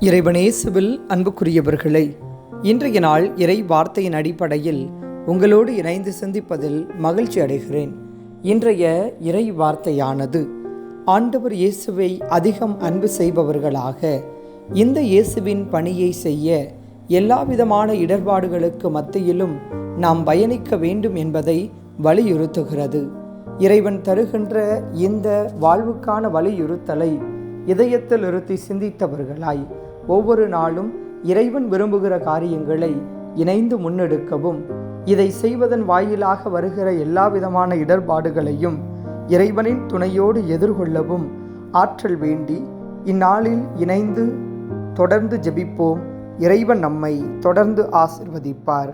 இறைவனேசுவில் அன்புக்குரியவர்களை இன்றைய நாள் இறை வார்த்தையின் அடிப்படையில் உங்களோடு இணைந்து சந்திப்பதில் மகிழ்ச்சி அடைகிறேன். இன்றைய இறை வார்த்தையானது ஆண்டவர் இயேசுவை அதிகம் அன்பு செய்பவர்களாக இந்த இயேசுவின் பணியை செய்ய எல்லாவிதமான இடர்பாடுகளுக்கு மத்தியிலும் நாம் பயணிக்க வேண்டும் என்பதை வலியுறுத்துகிறது. இறைவன் தருகின்ற இந்த வாழ்வுக்கான வலியுறுத்தலை இதயத்தில் இருத்தி சிந்தித்தவர்களாய் ஒவ்வொரு நாளும் இறைவன் விரும்புகிற காரியங்களை இணைந்து முன்னெடுக்கவும் இதை செய்வதன் வாயிலாக வருகிற எல்லா விதமான இடர்பாடுகளையும் இறைவனின் துணையோடு எதிர்கொள்ளவும் ஆற்றல் வேண்டி இந்நாளில் இணைந்து தொடர்ந்து ஜெபிப்போம். இறைவன் நம்மை தொடர்ந்து ஆசிர்வதிப்பார்.